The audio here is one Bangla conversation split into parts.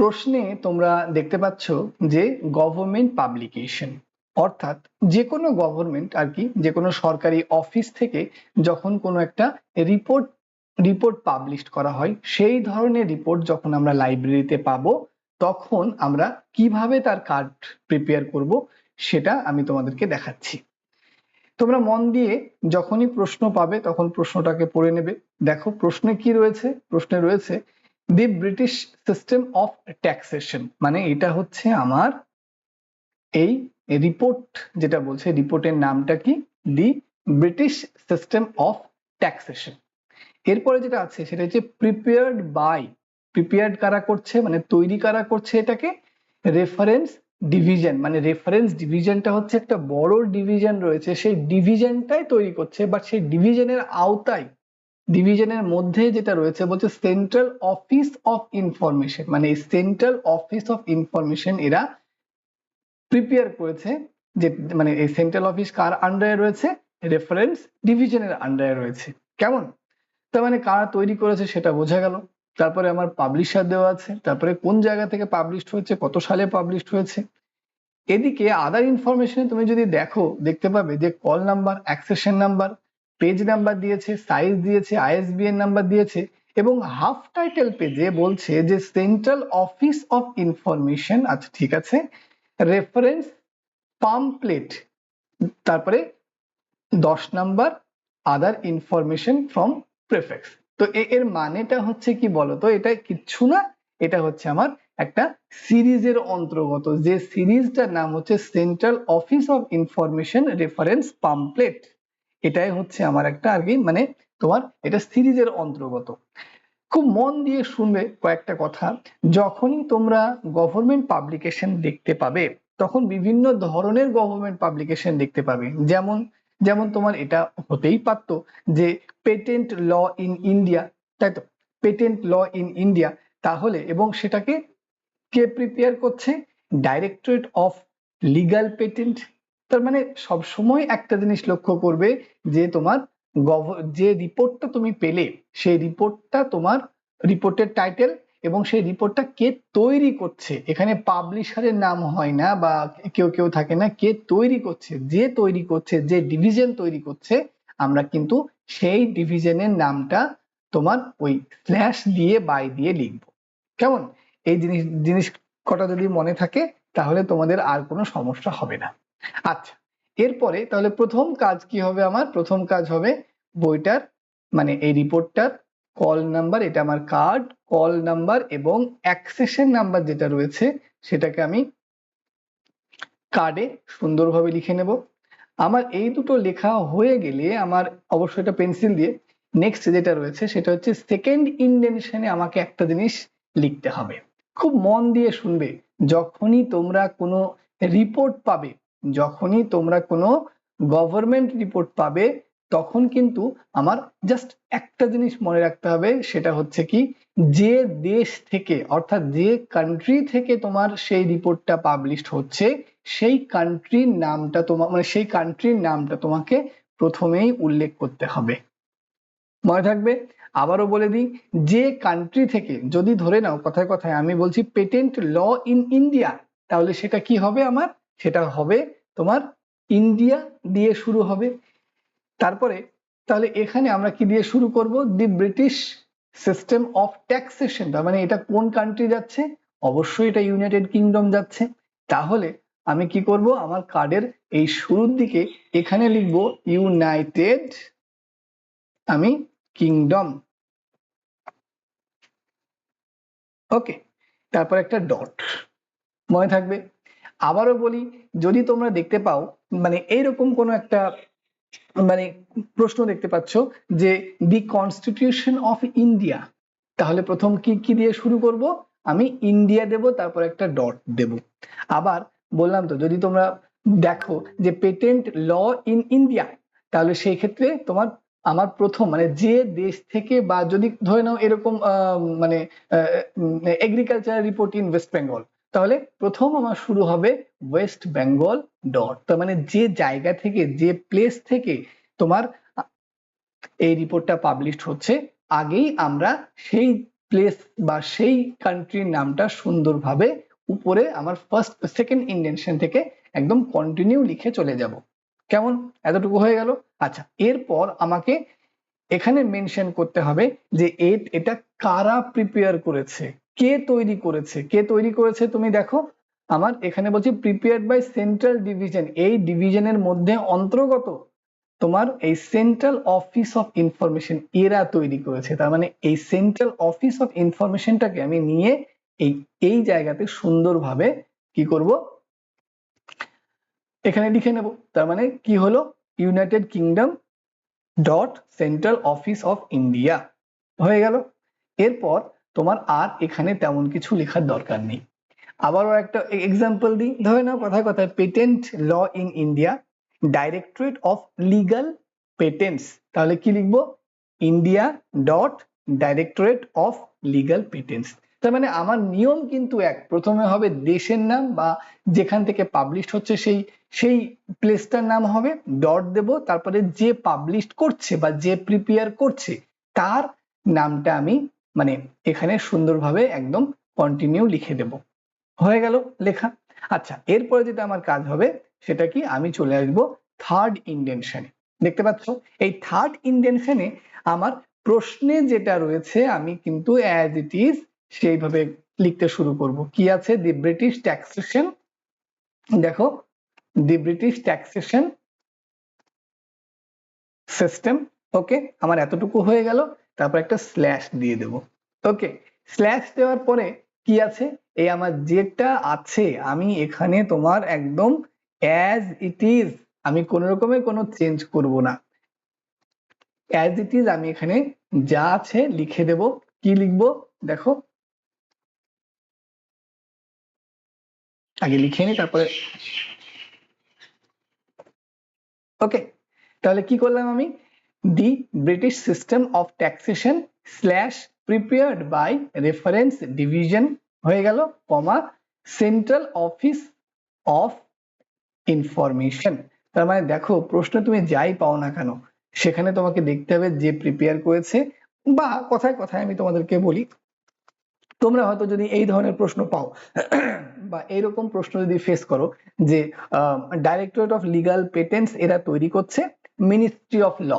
প্রশ্নে তোমরা দেখতে পাচ্ছ যে গভর্নমেন্ট পাবলিকেশন অর্থাৎ যে কোনো গভর্নমেন্ট আর কি যে কোনো সরকারি অফিস থেকে যখন কোনো একটা রিপোর্ট রিপোর্ট পাবলিশ করা হয়, সেই ধরনের রিপোর্ট যখন আমরা লাইব্রেরিতে পাবো, তখন আমরা কীভাবে তার কার্ড প্রিপেয়ার করব, সেটা আমি তোমাদেরকে দেখাচ্ছি। তোমরা মন দিয়ে যখনই প্রশ্ন পাবে, তখন প্রশ্নটাকে পড়ে নেবে। দেখো প্রশ্নে কি রয়েছে? প্রশ্নে রয়েছে the British system of taxation মানে এটা হচ্ছে আমার এই রিপোর্ট যেটা বলছে রিপোর্টের নামটা কি? The British system of taxation এরপরে যেটা আছে, সেটা হচ্ছে প্রিপেয়ার্ড বাই প্রিপেয়ার্ড কারা করছে? মানে তৈরি কারা করছে এটাকে? রেফারেন্স ডিভিশন মানে রেফারেন্স ডিভিশনটা হচ্ছে একটা বড় ডিভিশন রয়েছে, সেই ডিভিশনটাই তৈরি করছে বাট সেই ডিভিশনের আওতায় ডিভিশনের মধ্যে যেটা রয়েছে বলছে সেন্ট্রাল অফিস অফ ইনফরমেশন মানে সেন্ট্রাল অফিস অফ ইনফরমেশন এরা প্রিপেয়ার করেছে যে মানে এই সেন্ট্রাল অফিস কার আন্ডারে রয়েছে? রেফারেন্স ডিভিশনের আন্ডারে রয়েছে। কেমন? তার মানে কারা তৈরি করেছে সেটা বোঝা গেল। তারপরে আমার পাবলিশার দেওয়া আছে। তারপরে কোন জায়গা থেকে পাবলিশ হয়েছে? কত সালে পাবলিশ হয়েছে? এদিকে আদার ইনফরমেশনে তুমি যদি দেখো, দেখতে পাবে যে call number accession number page number দিয়েছে সাইজ দিয়েছে আইএসবিএন নাম্বার দিয়েছে এবং হাফ টাইটেল পেজে বলছে যে সেন্ট্রাল অফিস অফ ইনফরমেশন আচ্ছা ঠিক আছে রেফারেন্স পাম্পলেট তারপরে দশ number other information from prefix তো এর মানেটা হচ্ছে কি বলতো? এটা কিচ্ছু না, এটা হচ্ছে আমার একটা সিরিজের অন্তর্গত। যে সিরিজটার নাম হচ্ছে central office of information reference pamphlet এটাই হচ্ছে আমার একটা আর কি মানে তোমার এটা সিরিজের অন্তর্গত। খুব মন দিয়ে শুনবে কয়েকটা কথা। যখনই তোমরা গভর্নমেন্ট পাবলিকেশন দেখতে পাবে, তখন বিভিন্ন ধরনের গভর্নমেন্ট পাবলিকেশন দেখতে পাবে। যেমন যেমন তোমার এটা হতেই পারতো যে পেটেন্ট ল ইন ইন্ডিয়া তাই তো? পেটেন্ট ল ইন ইন্ডিয়া তাহলে, এবং সেটাকে কে প্রিপেয়ার করছে? ডাইরেক্টরেট অফ লিগাল পেটেন্ট তার মানে সবসময় একটা জিনিস লক্ষ্য করবে যে তোমার যে রিপোর্টটা তুমি পেলে, সেই রিপোর্টটা তোমার রিপোর্টের টাইটেল এবং সেই রিপোর্টটা কে তৈরি করছে। এখানে পাবলিশারের নাম হয় না বা কেউ কেউ থাকে না, কে তৈরি করছে, যে তৈরি করছে, যে ডিভিশন তৈরি করছে, আমরা কিন্তু সেই ডিভিশনের নামটা তোমার ওই স্ল্যাশ দিয়ে বাই দিয়ে লিখব। কেমন? এই জিনিস জিনিস কটা যদি মনে থাকে, তাহলে তোমাদের আর কোনো সমস্যা হবে না। আচ্ছা এরপরে তাহলে প্রথম কাজ কি হবে আমার? প্রথম কাজ হবে বইটার মানে এই রিপোর্টটার কল নাম্বার এটা আমার কার্ড কল নাম্বার এবং অ্যাক্সেশন নাম্বার যেটা রয়েছে, সেটাকে আমি কার্ডে সুন্দরভাবে লিখে নেব। আমার এই দুটো লেখা হয়ে গেলে আমার অবশ্যই এটা পেন্সিল দিয়ে নেক্সট যেটা রয়েছে সেটা হচ্ছে সেকেন্ড ইন্ডেনশনে আমাকে একটা জিনিস লিখতে হবে। খুব মন দিয়ে শুনবে, যখনই তোমরা কোনো রিপোর্ট পাবে যখনই তোমরা কোনো গভর্নমেন্ট রিপোর্ট পাবে, তখন কিন্তু আমার জাস্ট একটা জিনিস মনে রাখতে হবে, সেটা হচ্ছে কি, যে দেশ থেকে, অর্থাৎ যে কান্ট্রি থেকে তোমার সেই রিপোর্টটা পাবলিশ হচ্ছে, সেই কান্ট্রির নামটা তোমার মানে সেই কান্ট্রির নামটা তোমাকে প্রথমেই উল্লেখ করতে হবে। মনে থাকবে? আবারও বলে দিই, যে কান্ট্রি থেকে, যদি ধরে নাও কথায় কথায় আমি বলছি পেটেন্ট ল ইন ইন্ডিয়া তাহলে সেটা কি হবে আমার? সেটা হবে তোমার ইন্ডিয়া দিয়ে শুরু হবে। তারপরে তাহলে এখানে আমরা কি দিয়ে শুরু করব? The British system of taxation. মানে এটা কোন কান্ট্রি যাচ্ছে? অবশ্যই এটা ইউনাইটেড কিংডম যাচ্ছে। তাহলে আমি কি করব? আমার কার্ডের এই শুরুর দিকে এখানে লিখব ইউনাইটেড আমি কিংডম। ওকে, তারপর একটা ডট। মনে থাকবে? আবারও বলি, যদি তোমরা দেখতে পাও মানে এইরকম কোনো একটা মানে প্রশ্ন দেখতে পাচ্ছ যে দি কনস্টিটিউশন অফ ইন্ডিয়া, তাহলে প্রথম কি কি দিয়ে শুরু করব? আমি ইন্ডিয়া দেব, তারপর একটা ডট দেব। আবার বললাম তো, যদি তোমরা দেখো যে পেটেন্ট ল ইন ইন্ডিয়া, তাহলে সেই ক্ষেত্রে তোমার, আমার প্রথম মানে যে দেশ থেকে বা যদি ধরে নাও এরকম মানে agriculture report in West Bengal তাহলে প্রথম আমার শুরু হবে ওয়েস্ট বেঙ্গল ডট তার মানে যে জায়গা থেকে, যে প্লেস থেকে তোমার এই রিপোর্টটা পাবলিশ হচ্ছে, আগেই আমরা সেই প্লেস বা সেই কান্ট্রির নামটা সুন্দরভাবে উপরে আমার ফার্স্ট সেকেন্ড ইন্টেনশন থেকে একদম কন্টিনিউ লিখে চলে যাব। কেমন? এতটুকু হয়ে গেল? আচ্ছা এরপর আমাকে এখানে মেনশন করতে হবে যে এটা কারা প্রিপেয়ার করেছে? কে তৈরি করেছে? কে তৈরি করেছে তুমি দেখো? আমার এখানে বলছি প্রিপেয়ার্ড বাই সেন্ট্রাল ডিভিশন এই ডিভিশনের মধ্যে অন্তর্গত তোমার এই সেন্ট্রাল অফিস অফ ইনফরমেশন এরা তৈরি করেছে। তার মানে এই সেন্ট্রাল অফিস অফ ইনফরমেশনটাকে আমি নিয়ে এই এই জায়গাতে সুন্দরভাবে কি করব? এখানে লিখে নেব। তার মানে কি হলো? United Kingdom dot central office of India হয়ে গেল। এরপর তোমার আর এখানে তেমন কিছু লেখার দরকার নেই। আবারও একটা এক্সাম্পল দিই। ধরে নাও কথায় কথায় patent law in India directorate of legal patents তাহলে কি লিখব? India dot directorate of legal patents তার মানে আমার নিয়ম কিন্তু এক। প্রথমে হবে দেশের নাম বা যেখান থেকে পাবলিশ হচ্ছে সেই সেই প্লেসটার নাম হবে। ডট দেব, তারপরে যে পাবলিশ করছে বা যে প্রিপেয়ার করছে, তার নামটা আমি মানে এখানে সুন্দরভাবে একদম কন্টিনিউ লিখে দেব। হয়ে গেল লেখা। আচ্ছা এরপরে যেটা আমার কাজ হবে, সেটা কি? আমি চলে আসব থার্ড ইন্ডেনশনে দেখতে পাচ্ছ? এই থার্ড ইন্ডেনশনে আমার প্রশ্নে যেটা রয়েছে, আমি কিন্তু অ্যাজ ইট ইজ সেইভাবে লিখতে শুরু করব। কি আছে? দি ব্রিটিশ ট্যাক্সেশন দেখো the British taxation system okay আমার এতটুকু হয়ে গেল। তারপর একটা স্ল্যাশ দিয়ে দেব। ওকে স্ল্যাশ দেওয়ার পরে কি আছে? এই আমার যেটা আছে, আমি এখানে তোমার একদম অ্যাজ ইট ইজ আমি কোন রকমের কোনো চেঞ্জ করব না। অ্যাজ ইট ইজ আমি এখানে যা আছে লিখে দেব। কি লিখব? দেখো। আগে লিখে নি, তারপরে ওকে তাহলে কি করলাম আমি? The British system of taxation slash prepared by reference division হয়ে গেল, comma, central office of information. তার মানে দেখো, প্রশ্ন তুমি যাই পাও না কেন, সেখানে তোমাকে দেখতে হবে যে প্রিপেয়ার করেছে। বা কথায় কথায় আমি তোমাদেরকে বলি, তোমরা হয়তো যদি এই ধরনের প্রশ্ন পাও, বা এইরকম প্রশ্ন যদি ফেস করো যে ডাইরেক্টরেট অফ লিগাল পেটেন্টস এরা তৈরি করছে মিনিস্ট্রি অফ ল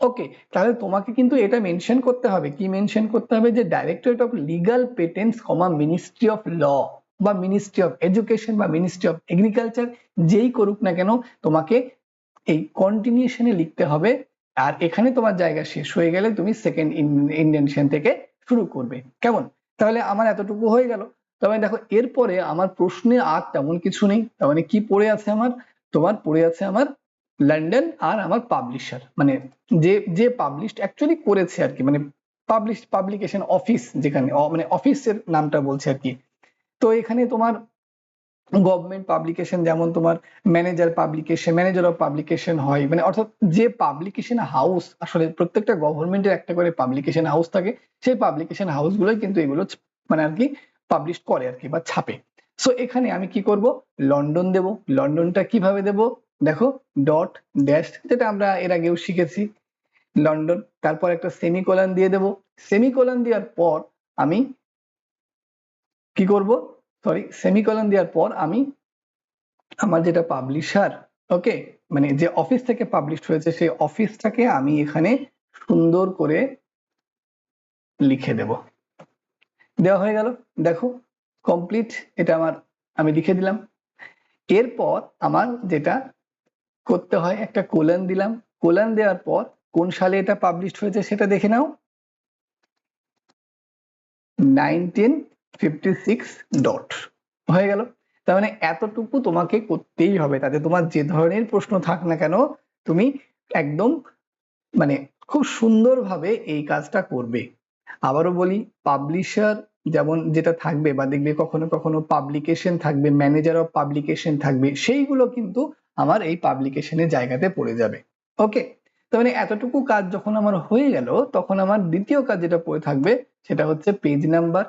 ওকে তাহলে তোমাকে কিন্তু এটা মেনশন করতে হবে। কি মেনশন করতে হবে? যে directorate of legal patents comma ministry of law বা মিনিস্ট্রি অফ এডুকেশন বা মিনিস্ট্রি অফ এগ্রিকালচার যেই করুক না কেন, তোমাকে এই কন্টিনিউশনে লিখতে হবে। আর এখানে তোমার জায়গা শেষ হয়ে গেলে তুমি সেকেন্ড ইন্ডেনশন থেকে শুরু করবে। কেমন? তাহলে আমার এতটুকু হয়ে গেল। তবে দেখো, এরপরে আমার প্রশ্নে আর তেমন কিছু নেই। তার মানে কি পড়ে আছে আমার? তোমার পড়ে আছে আমার লন্ডন আর আমার পাবলিশার মানে যে যে পাবলিশ অ্যাকচুয়ালি করেছে আর কি মানে পাবলিশ পাবলিকেশন অফিস যেখানে মানে অফিসের নামটা বলছে আর কি। তো এখানে তোমার গভর্নমেন্ট পাবলিকেশন যেমন তোমার manager publication manager of publication হয় মানে অর্থাৎ যে পাবলিকেশন হাউস আসলে প্রত্যেকটা গভর্নমেন্টের একটা করে পাবলিকেশন হাউস থাকে, সেই পাবলিকেশন হাউস গুলোই কিন্তু এগুলো মানে আর কি পাবলিশ করে আর কি বা ছাপে। সো এখানে আমি কি করব? লন্ডন দেব। লন্ডনটা কীভাবে দেব? দেখো ডট ড্যাশ যেটা আমরা এর আগেও শিখেছি লন্ডন তারপর একটা সেমিকোলন দিয়ে দেব। সেমিকোলন দেওয়ার পর আমি কি করব? সরি সেমিকোলন দেওয়ার পর আমি আমার যেটা পাবলিশার ওকে মানে যে অফিস থেকে পাবলিশ হয়েছে, সেই অফিসটাকে আমি এখানে সুন্দর করে লিখে দেব। দেওয়া হয়ে গেল। দেখো কমপ্লিট এটা আমার, আমি লিখে দিলাম। এরপর আমার যেটা করতে হয়, একটা কোলন দিলাম। কোলন দেওয়ার পর কোন সালে এটা পাবলিশ হয়েছে সেটা দেখে নাও। নাইনটিন ডট হয়ে গেল। তার মানে এতটুকু তোমাকে করতেই হবে, তাতে তোমার যে ধরনের প্রশ্ন থাক না কেন, তুমি একদম মানে খুব সুন্দরভাবে এই কাজটা করবে। আবারও বলি পাবলিশার যেমন যেটা থাকবে বা দেখবে কখনো কখনো পাবলিকেশন থাকবে ম্যানেজার অফ পাবলিকেশন থাকবে, সেইগুলো কিন্তু আমার এই পাবলিকেশনের জায়গাতে পড়ে যাবে। ওকে তার মানে এতটুকু কাজ যখন আমার হয়ে গেল, তখন আমার দ্বিতীয় কাজ যেটা পড়ে থাকবে, সেটা হচ্ছে পেজ নাম্বার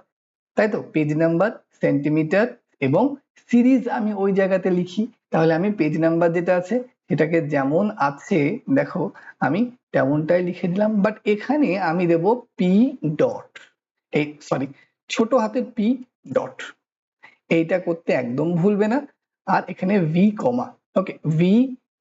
তাই তো? পেজ নাম্বার সেন্টিমিটার এবং সিরিজ আমি ওই জায়গাতে লিখি। তাহলে আমি পেজ নাম্বার যেটা আছে, সেটাকে যেমন আছে, দেখো, আমি তেমনটাই লিখে দিলাম বাট এখানে আমি দেব পি ডট এই সরি ছোট হাতের পি ডট এইটা করতে একদম ভুলবে না। আর এখানে V comma okay V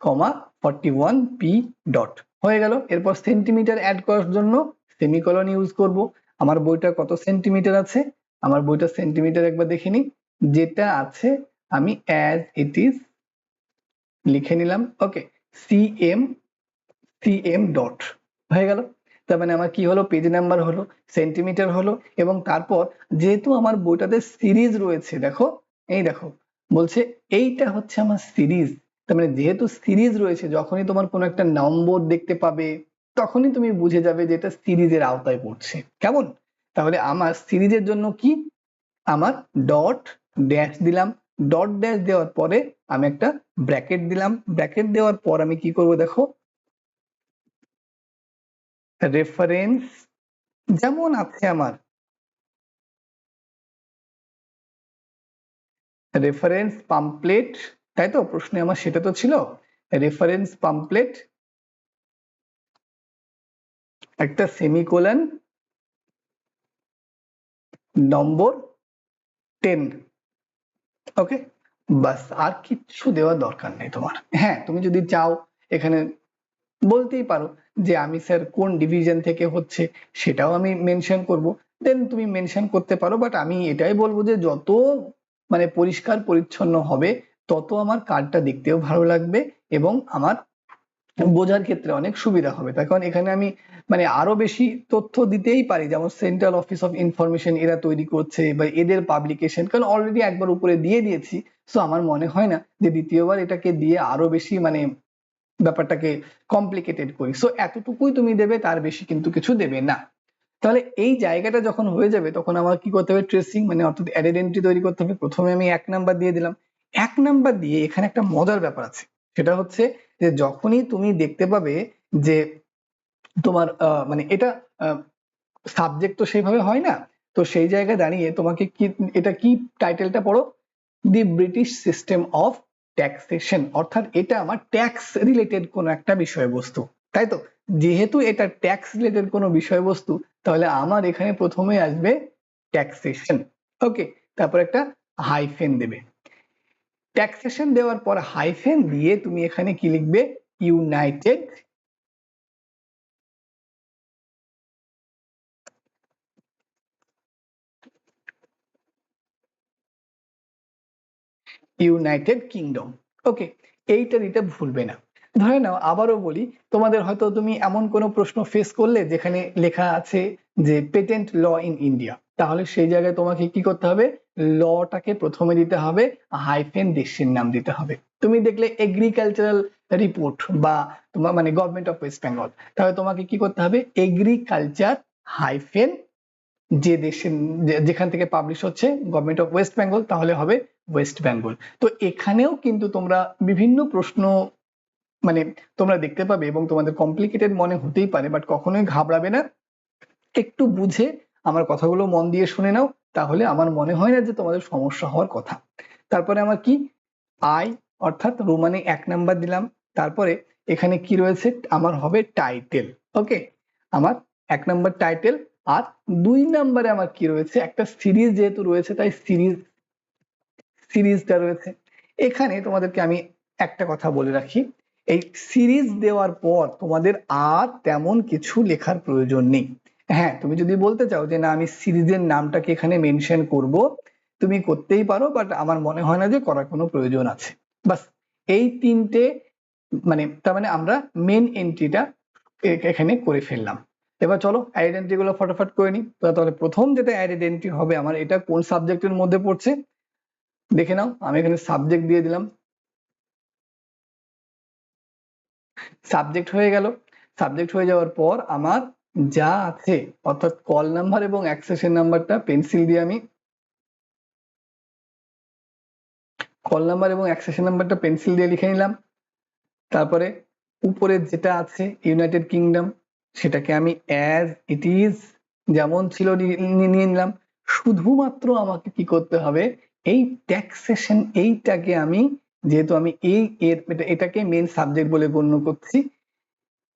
comma forty one P dot হয়ে গেল। এরপর সেন্টিমিটার অ্যাড করার জন্য সেমিকলন ইউজ করব। আমার বইটা কত সেন্টিমিটার আছে? আমার বইটা সেন্টিমিটার একবার দেখে নিই। যেটা আছে, আমি অ্যাজ ইট ইজ লিখে নিলাম। Okay C M C M dot হয়ে গেল। তার মানে আমার কি হলো? পেজ নাম্বার হলো সেন্টিমিটার হলো এবং তারপর যেহেতু আমার বইটাতে সিরিজ রয়েছে, দেখো, এই দেখো বলছে, এইটা হচ্ছে আমার সিরিজ। তার মানে যেহেতু সিরিজ রয়েছে, যখনই তোমার কোনো একটা নম্বর দেখতে পাবে, তখনই তুমি বুঝে যাবে যে এটা সিরিজের আওতায় পড়ছে। কেমন? তাহলে আমার সিরিজের জন্য কি? আমার ডট ড্যাশ দিলাম। ডট ড্যাশ দেওয়ার পরে আমি একটা ব্র্যাকেট দিলাম। ব্র্যাকেট দেওয়ার পর আমি কি করব দেখো? রেফারেন্স যেমন আছে আমার রেফারেন্স পাম্পলেট তাই তো? প্রশ্নে আমার সেটা তো ছিল। রেফারেন্স পাম্পলেট একটা সেমিকোলন নম্বর টেন ওকে বাস, আর কিচ্ছু দেওয়ার দরকার নেই তোমার। হ্যাঁ তুমি যদি চাও, এখানে বলতেই পারো যে আমি স্যার কোন ডিভিশন থেকে হচ্ছে, সেটাও আমি মেনশন করব। দেন তুমি মেনশন করতে পারো বাট আমি এটাই বলব যে যত মানে পরিষ্কার, পরিচ্ছন্ন হবে, তত আমার কার্ডটা দেখতেও ভালো লাগবে এবং আমার বোঝার ক্ষেত্রে অনেক সুবিধা হবে। তার কারণ এখানে আমি মানে আরও বেশি তথ্য দিতেই পারি, যেমন সেন্ট্রাল অফিস অফ ইনফরমেশন এরা তৈরি করছে বা এদের পাবলিকেশন কারণ অলরেডি একবার উপরে দিয়ে দিয়েছি সো আমার মনে হয় না যে দ্বিতীয়বার এটাকে দিয়ে আরও বেশি মানে ব্যাপারটাকে কমপ্লিকেটেড করি। সো এতটুকুই তুমি দেবে, তার বেশি কিন্তু কিছু দেবে না। তাহলে এই জায়গাটা যখন হয়ে যাবে, তখন আমার কি করতে হবে? ট্রেসিং মানে অর্থাৎ অ্যাডেড তৈরি করতে হবে। প্রথমে আমি এক নাম্বার দিয়ে দিলাম। এক নাম্বার দিয়ে এখানে একটা মজার ব্যাপার আছে। সেটা হচ্ছে যে যখনই তুমি দেখতে পাবে যে তোমার মানে এটা সাবজেক্ট তো সেইভাবে হয় না। তো সেই জায়গায় দাঁড়িয়ে তোমাকে কি, এটা কি টাইটেলটা পড়ো? The British system of taxation অর্থাৎ এটা আমার ট্যাক্স রিলেটেড কোনো একটা বিষয়বস্তু। তাই তো? যেহেতু এটা ট্যাক্স রিলেটেড কোনো বিষয়বস্তু, তাহলে আমার এখানে প্রথমে আসবে ট্যাক্সেশন ওকে তারপর একটা হাইফেন দেবে। ট্যাক্সেশন দেওয়ার পর হাইফেন দিয়ে তুমি এখানে কি লিখবে? ইউনাইটেড ইউনাইটেড কিংডম ওকে এইটা দিতে ভুলবে না। ধরে নাও, আবারও বলি, তোমাদের হয়তো তুমি এমন কোনো প্রশ্ন ফেস করলে যেখানে লেখা আছে যে পেটেন্ট ল ইন ইন্ডিয়া তাহলে সেই জায়গায় তোমাকে কি করতে হবে? লটাকে প্রথমে দিতে হবে হাইফেন দেশের নাম দিতে হবে। তুমি দেখলে এগ্রিকালচারাল রিপোর্ট বা তোমার মানে গভর্নমেন্ট অফ ওয়েস্ট বেঙ্গল তাহলে তোমাকে কি করতে হবে? এগ্রিকালচার হাইফেন যে দেশের যেখান থেকে পাবলিশ হচ্ছে গভর্নমেন্ট অফ ওয়েস্ট বেঙ্গল তাহলে হবে ওয়েস্ট বেঙ্গল তো এখানেও কিন্তু তোমরা বিভিন্ন প্রশ্ন মানে তোমরা দেখতে পাবে এবং তোমাদের কমপ্লিকেটেড মনে হতেই পারে বাট কখনোই ঘাবড়াবে না। একটু বুঝে আমার কথাগুলো মন দিয়ে শুনে নাও, তাহলে আমার মনে হয় না যে তোমাদের সমস্যা হওয়ার কথা। তারপরে আমার কি? আই অর্থাৎ রোমানে এক নাম্বার দিলাম। তারপরে এখানে কি রয়েছে? আমার হবে টাইটেল ওকে আমার এক নাম্বার টাইটেল আর দুই নাম্বারে আমার কি রয়েছে? একটা সিরিজ যেহেতু রয়েছে, তাই সিরিজ সিরিজটা রয়েছে। এখানে তোমাদেরকে আমি একটা কথা বলে রাখি। এই সিরিজ দেওয়ার পর তোমাদের আর তেমন কিছু লেখার প্রয়োজন নেই। হ্যাঁ তুমি যদি বলতে চাও যে না, আমি সিরিজের নামটাকে এখানে মেনশন করব, তুমি করতেই পারো বাট আমার মনে হয় না যে করার কোনো প্রয়োজন আছে। বাস, এই তিনটে মানে তার মানে আমরা মেন এন্ট্রিটা এখানে করে ফেললাম। এবার চলো আইডেন্টি গুলো ফটাফট করে নিই। তাহলে প্রথম যেটা আইডেন্টি হবে আমার, এটা কোন সাবজেক্টের মধ্যে পড়ছে? দেখে নাও, আমি এখানে সাবজেক্ট দিয়ে দিলাম। সাবজেক্ট হয়ে গেল। সাবজেক্ট হয়ে যাওয়ার পর আমার যা আছে, অর্থাৎ কল নাম্বার এবং অ্যাক্সেশন নাম্বারটা পেন্সিল দিয়ে আমি কল নাম্বার এবং অ্যাক্সেশন নাম্বারটা পেন্সিল দিয়ে লিখে নিলাম। তারপরে উপরে যেটা আছে ইউনাইটেড কিংডম সেটাকে আমি অ্যাজ ইট ইজ যেমন ছিল নিয়ে নিলাম। শুধুমাত্র আমাকে কি করতে হবে? এই ট্যাক্সেশন এইটাকে আমি যেহেতু আমি এই এটাকে মেন সাবজেক্ট বলে গণ্য করছি,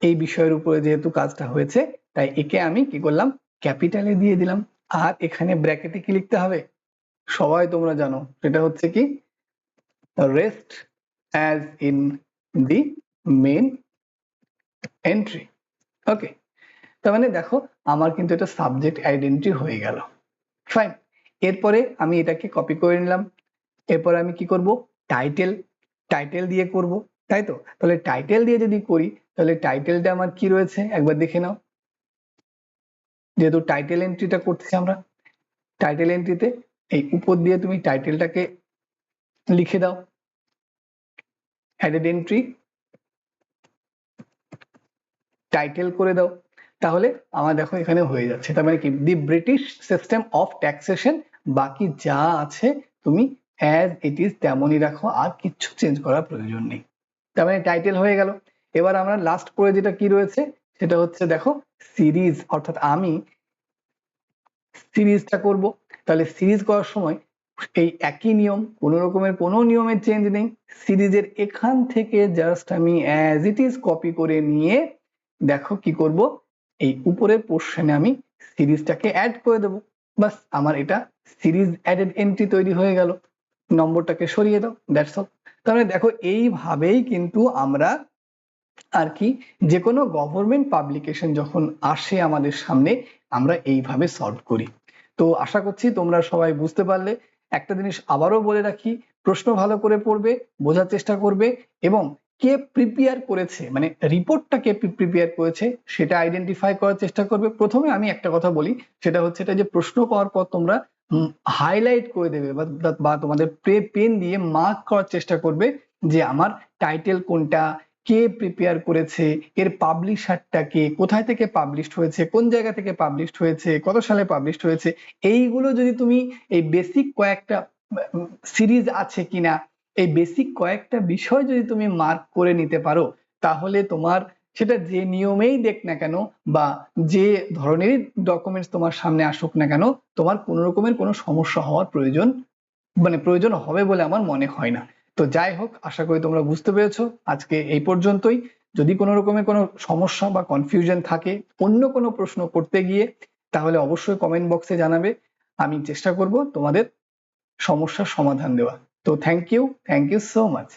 এই বিষয়ের উপরে যেহেতু কাজটা হয়েছে, তাই একে আমি কি করলাম? ক্যাপিটালে দিয়ে দিলাম। আর এখানে ব্র্যাকেটে কি লিখতে হবে? সবাই তোমরা জানো, সেটা হচ্ছে কি? Rest as in the main entry okay তার মানে দেখো, আমার কিন্তু এটা সাবজেক্ট আইডেন্টি হয়ে গেল। ফাইন এরপরে আমি এটাকে কপি করে নিলাম। এরপরে আমি কি করব? টাইটেল টাইটেল দিয়ে করব, তাই তো? তাহলে টাইটেল দিয়ে যদি করি, তাহলে টাইটেলটা আমার কি রয়েছে? একবার দেখে নাও। যেহেতু টাইটেল এন্ট্রিটা করতেছি আমরা টাইটেল এন্ট্রিতে এই উপর দিয়ে তুমি টাইটেলটাকে লিখে দাও। অ্যাডেড এন্ট্রি টাইটেল করে দাও। তাহলে আমার দেখো এখানে হয়ে যাচ্ছে। তার মানে কি? The British system of taxation বাকি যা আছে তুমি অ্যাজ ইট ইজ তেমনই রাখো, আর কিচ্ছু চেঞ্জ করার প্রয়োজন নেই। তার মানে টাইটেল হয়ে গেল। এবার আমরা লাস্ট পরে যেটা কি রয়েছে, সেটা হচ্ছে দেখো সিরিজ অর্থাৎ আমি সিরিজটা করব। তাহলে সিরিজ করার সময় এই একই নিয়ম, কোনো রকমের কোনো নিয়মের চেঞ্জ নেই। সিরিজের এখান থেকে জাস্ট আমি অ্যাজ ইট ইজ কপি করে নিয়ে দেখো কি করব, এই উপরের পোর্শনে আমি সিরিজটাকে অ্যাড করে দেবো। বাস আমার এটা সিরিজ অ্যাডেড এন্ট্রি তৈরি হয়ে গেল। নম্বরটাকে সরিয়ে দাও দ্যাটস অল তাহলে দেখো, এইভাবেই কিন্তু আমরা আর কি যে কোনো গভর্নমেন্ট পাবলিকেশন যখন আসে আমাদের সামনে, আমরা এইভাবে সলভ করি। তো আশা করছি তোমরা সবাই বুঝতে পারলে। একটা জিনিস আবারও বলে রাখি, প্রশ্ন ভালো করে পড়বে, বোঝার চেষ্টা করবে এবং কে প্রিপেয়ার করেছে মানে রিপোর্টটা কে প্রিপেয়ার করেছে, সেটা আইডেন্টিফাই করার চেষ্টা করবে। প্রথমে আমি একটা কথা বলি, সেটা হচ্ছে এটা যে প্রশ্ন পাওয়ার পর তোমরা হাইলাইট করে দেবে বা তোমাদের পেন দিয়ে মার্ক করার চেষ্টা করবে যে আমার টাইটেল কোনটা, কে প্রিপেয়ার করেছে, এর পাবলিশারটা কে, কোথায় থেকে পাবলিশড হয়েছে, কোন জায়গা থেকে পাবলিশড হয়েছে, কত সালে পাবলিশড হয়েছে, এইগুলো যদি তুমি এই বেসিক কয়েকটা সিরিজ আছে কিনা, এই বেসিক কয়েকটা বিষয় যদি তুমি মার্ক করে নিতে পারো, তাহলে তোমার সেটা যে নিয়মেই দেখ না কেন বা যে ধরনেরই ডকুমেন্টস তোমার সামনে আসুক না কেন, তোমার কোনো রকমের কোনো সমস্যা হওয়ার প্রয়োজন মানে প্রয়োজন হবে বলে আমার মনে হয় না। তো যাই হোক, আশা করি তোমরা বুঝতে পেরেছ। আজকে এই পর্যন্তই। যদি কোনো রকমের কোনো সমস্যা বা কনফিউশন থাকে, অন্য কোনো প্রশ্ন করতে গিয়ে, তাহলে অবশ্যই কমেন্ট বক্সে জানাবে। আমি চেষ্টা করব তোমাদের সমস্যার সমাধান দেওয়া তো thank you thank you so much